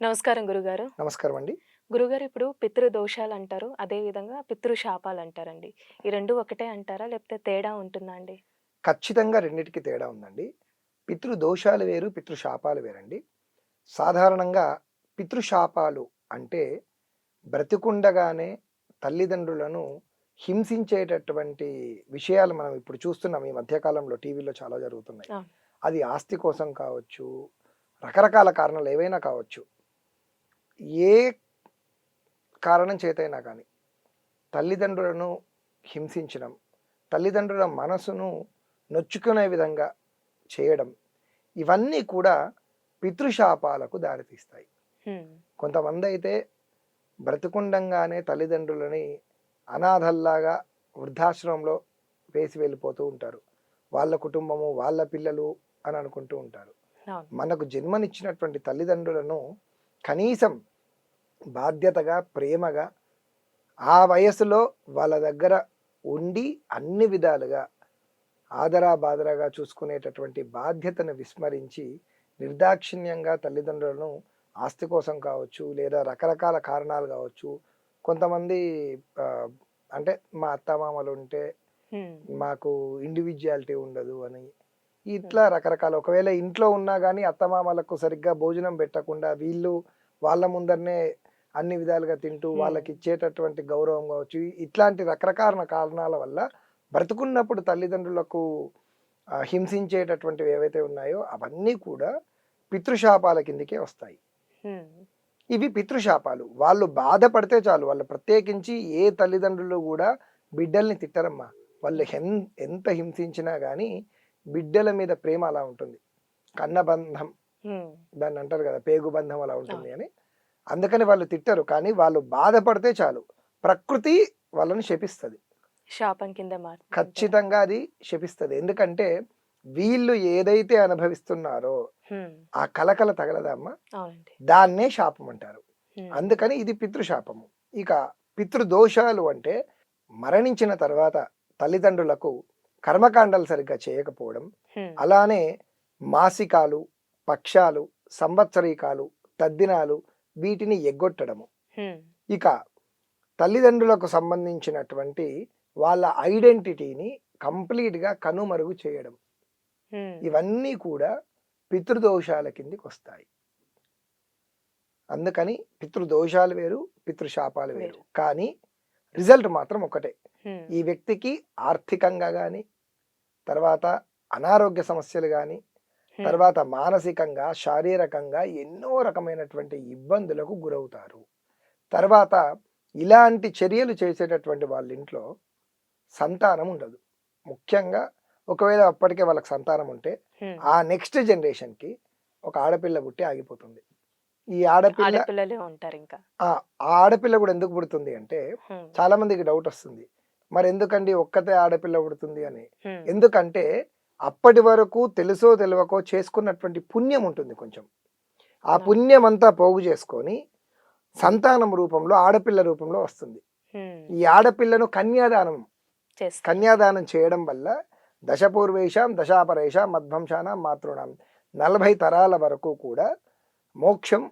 నమస్కారం గురుగారు. నమస్కారం అండి. గురుగారు ఇప్పుడు పితృ దోషాలు అంటారు అదే విధంగా పితృ శాపాలు అంటారండి ఈ రెండు ఒకటే అంటారా లేకపోతే తేడా ఉంటుందా అండి? ఖచ్చితంగా రెండిటికి తేడా ఉందండి. పితృదోషాలు వేరు పితృశాపాలు వేరండి. సాధారణంగా పితృశాపాలు అంటే బ్రతికుండగానే తల్లిదండ్రులను హింసించేటటువంటి విషయాలు మనం ఇప్పుడు చూస్తున్నాం ఈ మధ్యకాలంలో టీవీలో చాలా జరుగుతున్నాయి. అది ఆస్తి కోసం కావచ్చు రకరకాల కారణాలు ఏవైనా కావచ్చు. ఏ కారణం చేతైనా కానీ తల్లిదండ్రులను హింసించడం తల్లిదండ్రుల మనసును నొచ్చుకునే విధంగా చేయడం ఇవన్నీ కూడా పితృశాపాలకు దారితీస్తాయి. కొంతమంది అయితే బ్రతికుండంగానే తల్లిదండ్రులని అనాథల్లాగా వృద్ధాశ్రమంలో వేసి వెళ్ళిపోతూ ఉంటారు. వాళ్ళ కుటుంబము వాళ్ళ పిల్లలు అని అనుకుంటూ ఉంటారు. మనకు జన్మనిచ్చినటువంటి తల్లిదండ్రులను కనీసం బాధ్యతగా ప్రేమగా ఆ వయసులో వాళ్ళ దగ్గర ఉండి అన్ని విధాలుగా ఆదరా బాదరాగా చూసుకునేటటువంటి బాధ్యతను విస్మరించి నిర్దాక్షిణ్యంగా తల్లిదండ్రులను ఆస్తి కోసం కావచ్చు లేదా రకరకాల కారణాలు కావచ్చు కొంతమంది అంటే మా అత్తమామలు ఉంటే. మాకు ఇండివిజువాలిటీ ఉండదు అని. ఇట్లా రకరకాల. ఒకవేళ ఇంట్లో ఉన్నా కానీ అత్తమామలకు సరిగ్గా భోజనం పెట్టకుండా వీళ్ళు వాళ్ళ ముందరనే అన్ని విధాలుగా తింటూ. వాళ్ళకి ఇచ్చేటటువంటి గౌరవం కావచ్చు ఇట్లాంటి రకరకాల కారణాల వల్ల బ్రతుకున్నప్పుడు తల్లిదండ్రులకు హింసించేటటువంటివి ఏవైతే ఉన్నాయో అవన్నీ కూడా పితృశాపాల కిందకే వస్తాయి. ఇవి పితృశాపాలు. వాళ్ళు బాధపడితే చాలు. వాళ్ళు ప్రత్యేకించి ఏ తల్లిదండ్రులు కూడా బిడ్డల్ని తిట్టరమ్మా. వాళ్ళు ఎన్ ఎంత హింసించినా కానీ బిడ్డల మీద ప్రేమ అలా ఉంటుంది. కన్నబంధం. దాన్ని అంటారు కదా పేగుబంధం అలా ఉంటుంది అని. అందుకని వాళ్ళు తిట్టరు కానీ వాళ్ళు బాధపడితే చాలు. ప్రకృతి వాళ్ళని శపిస్తుంది. శాపం కింద ఖచ్చితంగా అది శపిస్తుంది. ఎందుకంటే వీళ్ళు ఏదైతే అనుభవిస్తున్నారో. ఆ కలకల తగలదమ్మా. దాన్నే శాపం అంటారు. అందుకని ఇది పితృశాపము. ఇక పితృదోషాలు అంటే మరణించిన తర్వాత తల్లిదండ్రులకు కర్మకాండాలు సరిగ్గా చేయకపోవడం. అలానే మాసికాలు పక్షాలు సంవత్సరీకాలు తద్దినాలు వీటిని ఎగ్గొట్టడము. ఇక తల్లిదండ్రులకు సంబంధించినటువంటి వాళ్ళ ఐడెంటిటీని కంప్లీట్గా కనుమరుగు చేయడం. ఇవన్నీ కూడా పితృదోషాల కిందికి వస్తాయి అందుకని పితృదోషాలు వేరు పితృశాపాలు వేరు. కానీ రిజల్ట్ మాత్రం ఒకటే. ఈ వ్యక్తికి ఆర్థికంగా కానీ తర్వాత అనారోగ్య సమస్యలు కానీ. తర్వాత మానసికంగా శారీరకంగా ఎన్నో రకమైనటువంటి ఇబ్బందులకు గురవుతారు. తర్వాత ఇలాంటి చర్యలు చేసేటటువంటి వాళ్ళ ఇంట్లో సంతానం ఉండదు. ముఖ్యంగా ఒకవేళ అప్పటికే వాళ్ళకి సంతానం ఉంటే. ఆ నెక్స్ట్ జనరేషన్కి ఒక ఆడపిల్ల పుట్టి ఆగిపోతుంది. ఈ ఆడపిల్ల ఉంటారు ఇంకా ఆడపిల్ల కూడా ఎందుకు పుడుతుంది అంటే. చాలా మందికి డౌట్ వస్తుంది. మరి ఎందుకండి ఒక్కతే ఆడపిల్ల పుడుతుంది అని. ఎందుకంటే అప్పటి వరకు తెలుసో తెలియకో చేసుకున్నటువంటి పుణ్యం ఉంటుంది కొంచెం ఆ. పుణ్యం అంతా పోగు చేసుకొని సంతానం రూపంలో ఆడపిల్ల రూపంలో వస్తుంది. ఈ ఆడపిల్లను కన్యాదానం కన్యాదానం చేయడం వల్ల దశపూర్వేషాం దశాపరేషాం మధ్వంశానాం మాతృణాం నలభై తరాల వరకు కూడా మోక్షం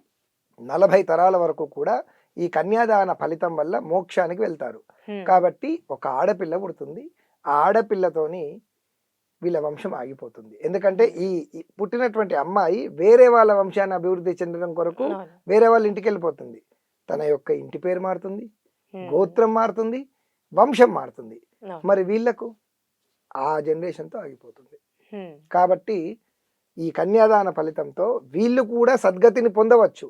నలభై తరాల వరకు కూడా ఈ కన్యాదాన ఫలితం వల్ల మోక్షానికి వెళ్తారు. కాబట్టి ఒక ఆడపిల్ల పుడుతుంది ఆ ఆడపిల్లతోని వీళ్ళ వంశం ఆగిపోతుంది ఎందుకంటే ఈ పుట్టినటువంటి అమ్మాయి వేరే వాళ్ళ వంశాన్ని అభివృద్ధి చెందడం కొరకు. వేరే వాళ్ళ ఇంటికి వెళ్ళిపోతుంది తన యొక్క ఇంటి పేరు మారుతుంది. గోత్రం మారుతుంది వంశం మారుతుంది. మరి వీళ్ళకు ఆ జనరేషన్తో ఆగిపోతుంది. కాబట్టి ఈ కన్యాదాన ఫలితంతో వీళ్ళు కూడా సద్గతిని పొందవచ్చు.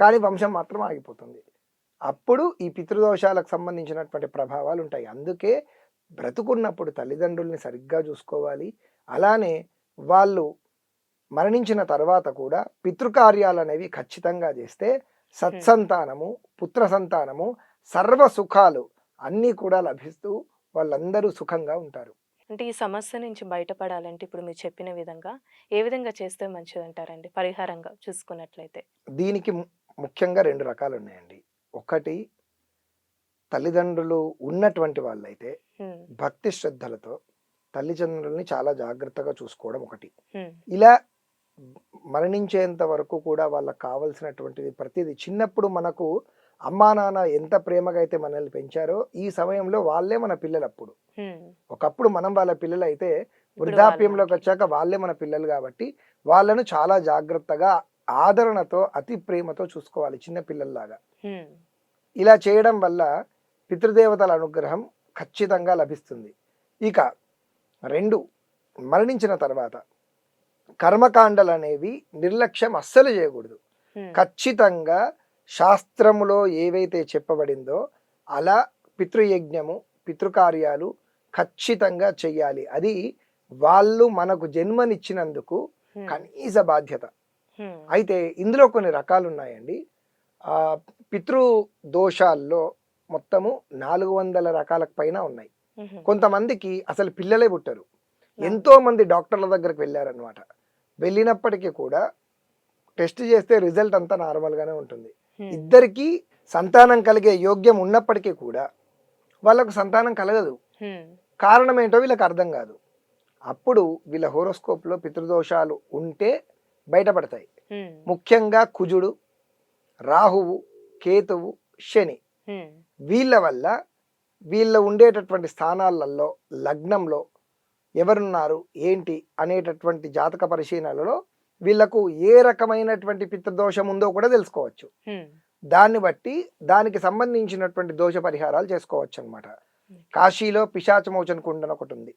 కానీ వంశం మాత్రం ఆగిపోతుంది అప్పుడు ఈ పితృదోషాలకు సంబంధించినటువంటి ప్రభావాలు ఉంటాయి అందుకే బ్రతుకున్నప్పుడు తల్లిదండ్రుల్ని సరిగ్గా చూసుకోవాలి. అలానే వాళ్ళు మరణించిన తర్వాత కూడా పితృకార్యాలు అనేవి ఖచ్చితంగా చేస్తే సత్సంతానము పుత్ర సంతానము సర్వ సుఖాలు అన్నీ కూడా లభిస్తూ వాళ్ళందరూ సుఖంగా ఉంటారు. అంటే ఈ సమస్య నుంచి బయటపడాలంటే ఇప్పుడు మీరు చెప్పిన విధంగా ఏ విధంగా చేస్తే మంచిది అంటారండి పరిహారంగా చూసుకున్నట్లయితే. దీనికి ముఖ్యంగా రెండు రకాలు ఉన్నాయండి ఒకటి తల్లిదండ్రులు ఉన్నటువంటి వాళ్ళైతే. భక్తి శ్రద్ధలతో తల్లిదండ్రుల్ని చాలా జాగ్రత్తగా చూసుకోవడం ఒకటి. ఇలా మరణించేంత వరకు కూడా వాళ్ళకి కావలసినటువంటిది ప్రతిదీ చిన్నప్పుడు మనకు అమ్మా నాన్న ఎంత ప్రేమగా అయితే మనల్ని పెంచారో ఈ సమయంలో వాళ్ళే మన పిల్లలు అప్పుడు. ఒకప్పుడు మనం వాళ్ళ పిల్లలు అయితే వృద్ధాప్యంలోకి. వచ్చాక వాళ్ళే మన పిల్లలు కాబట్టి వాళ్ళను చాలా జాగ్రత్తగా ఆదరణతో అతి ప్రేమతో చూసుకోవాలి చిన్న పిల్లల్లాగా. ఇలా చేయడం వల్ల పితృదేవతల అనుగ్రహం ఖచ్చితంగా లభిస్తుంది ఇక రెండు మరణించిన తర్వాత కర్మకాండలు అనేవి నిర్లక్ష్యం అస్సలు చేయకూడదు. ఖచ్చితంగా శాస్త్రములో ఏవైతే చెప్పబడిందో అలా పితృయజ్ఞము పితృకార్యాలు ఖచ్చితంగా చెయ్యాలి అది వాళ్ళు మనకు జన్మనిచ్చినందుకు. కనీస బాధ్యత. అయితే ఇందులో కొన్ని రకాలు ఉన్నాయండి ఆ పితృ దోషాల్లో మొత్తము నాలుగు వందల రకాలకు పైన ఉన్నాయి. కొంతమందికి అసలు పిల్లలే పుట్టరు. ఎంతో మంది డాక్టర్ల దగ్గరికి వెళ్ళారనమాట వెళ్ళినప్పటికీ కూడా టెస్ట్ చేస్తే రిజల్ట్ అంతా నార్మల్గానే ఉంటుంది. ఇద్దరికి సంతానం కలిగే యోగ్యం ఉన్నప్పటికీ కూడా వాళ్ళకు సంతానం కలగదు. కారణం ఏంటో వీళ్ళకి అర్థం కాదు అప్పుడు వీళ్ళ హోరోస్కోప్లో పితృదోషాలు ఉంటే బయటపడతాయి. ముఖ్యంగా కుజుడు రాహువు కేతువు శని. వీళ్ళ వల్ల వీళ్ళ ఉండేటటువంటి స్థానాలలో లగ్నంలో ఎవరున్నారు ఏంటి అనేటటువంటి జాతక పరిశీలనలలో వీళ్ళకు ఏ రకమైనటువంటి పితృదోషం ఉందో కూడా తెలుసుకోవచ్చు. దాన్ని బట్టి దానికి సంబంధించినటువంటి దోష పరిహారాలు చేసుకోవచ్చు అనమాట కాశీలో పిశాచమోచన కుండ అని ఒకటి ఉంది.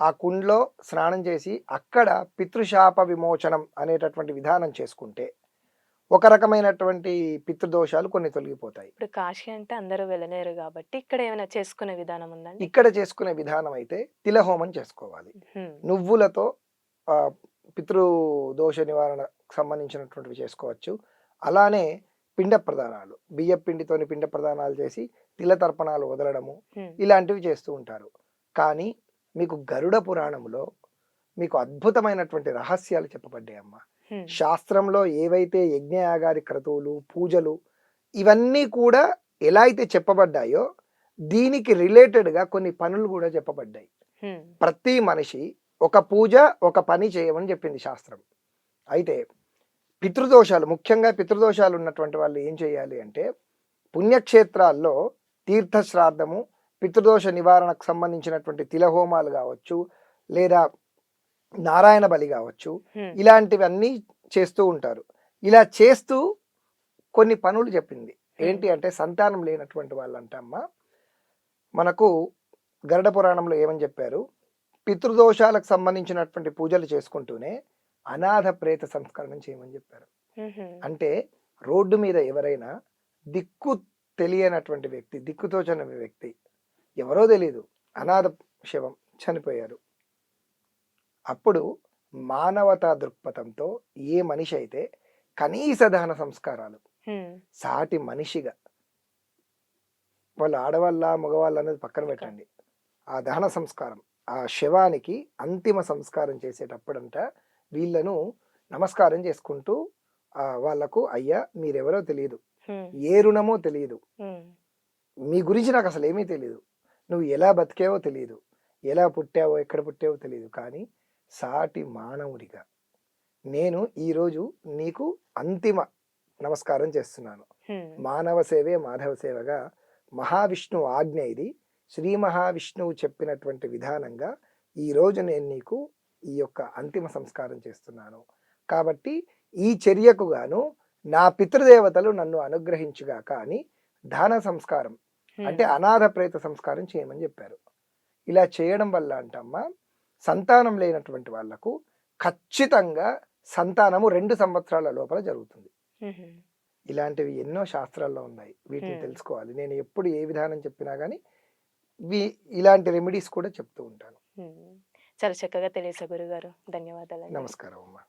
ఆ కుండలో స్నానం చేసి అక్కడ పితృశాప విమోచనం అనేటటువంటి విధానం చేసుకుంటే ఒక రకమైనటువంటి పితృదోషాలు కొన్ని తొలగిపోతాయి ఇప్పుడు కాశీ అంటే అందరూ వెళ్ళలేరు కాబట్టి ఇక్కడ ఏమైనా చేసుకునే విధానం ఉందండి ఇక్కడ చేసుకునే విధానం అయితే తిలహోమం చేసుకోవాలి. నువ్వులతో ఆ, పితృదోష నివారణకు సంబంధించినటువంటివి చేసుకోవచ్చు అలానే పిండ ప్రదానాలు బియ్య పిండితోని పిండ ప్రదానాలు చేసి తిల తర్పణాలు వదలడము. ఇలాంటివి చేస్తూ ఉంటారు కానీ మీకు గరుడ పురాణంలో మీకు అద్భుతమైనటువంటి రహస్యాలు చెప్పబడ్డాయి అమ్మ హ్మ్. శాస్త్రంలో ఏవైతే యజ్ఞయాగాది క్రతువులు పూజలు ఇవన్నీ కూడా ఎలా అయితే చెప్పబడ్డాయో దీనికి రిలేటెడ్గా కొన్ని పనులు కూడా చెప్పబడ్డాయి. ప్రతి మనిషి ఒక పూజ ఒక పని చేయమని చెప్పింది శాస్త్రం. అయితే పితృదోషాలు ముఖ్యంగా పితృదోషాలు ఉన్నటువంటి వాళ్ళు ఏం చేయాలి అంటే పుణ్యక్షేత్రాల్లో తీర్థ శ్రాద్ధము పితృదోష నివారణకు సంబంధించినటువంటి తిలహోమాలు కావచ్చు లేదా నారాయణ బలి కావచ్చు. ఇలాంటివన్నీ చేస్తూ ఉంటారు. ఇలా చేస్తూ కొన్ని పనులు చెప్పింది. ఏంటి అంటే సంతానం లేనటువంటి వాళ్ళంటమ్మా మనకు గరుడ పురాణంలో ఏమని చెప్పారు? పితృదోషాలకు సంబంధించినటువంటి పూజలు చేసుకుంటూనే అనాథ ప్రేత సంస్కరణం చేయమని చెప్పారు. అంటే రోడ్డు మీద ఎవరైనా దిక్కు తెలియనటువంటి వ్యక్తి దిక్కుతోచని వ్యక్తి ఎవరో తెలియదు అనాథ శవం చనిపోయారు. అప్పుడు మానవతా దృక్పథంతో ఏ మనిషి అయితే కనీస దహన సంస్కారాలు. సాటి మనిషిగా వాళ్ళు ఆడవాళ్ళ మగవాళ్ళ అనేది పక్కన పెట్టండి ఆ దహన సంస్కారం ఆ శవానికి అంతిమ సంస్కారం చేసేటప్పుడంట వీళ్ళను నమస్కారం చేసుకుంటూ ఆ వాళ్ళకు అయ్యా మీరెవరో తెలియదు. ఏ రుణమో తెలియదు. మీ గురించి నాకు అసలు ఏమీ తెలియదు నువ్వు ఎలా బతికావో తెలియదు ఎలా పుట్టావో ఎక్కడ పుట్టావో తెలియదు కానీ సాటి మానవుడిగా. నేను ఈరోజు నీకు అంతిమ నమస్కారం చేస్తున్నాను. మానవ సేవే మాధవ సేవగా మహావిష్ణు ఆజ్ఞ ఇది. శ్రీ మహావిష్ణువు చెప్పినటువంటి విధానంగా ఈరోజు నేను నీకు ఈ యొక్క అంతిమ సంస్కారం చేస్తున్నాను. కాబట్టి ఈ చర్యకు గాను నా పితృదేవతలు నన్ను అనుగ్రహించుగాక అని దాన సంస్కారం. అంటే అనాథ ప్రేత సంస్కారం చేయమని చెప్పారు. ఇలా చేయడం వల్ల అంటమ్మా సంతానం లేనటువంటి వాళ్ళకు ఖచ్చితంగా సంతానము రెండు సంవత్సరాల లోపల జరుగుతుంది. ఇలాంటివి ఎన్నో శాస్త్రాల్లో ఉన్నాయి. వీటిని. తెలుసుకోవాలి. నేను ఎప్పుడు ఏ విధానం చెప్పినా కానీ వీ ఇలాంటి రెమెడీస్ కూడా చెప్తూ ఉంటాను. చాలా చక్కగా తెలియసా గురుగారు. ధన్యవాదాలండి. నమస్కారం అమ్మా.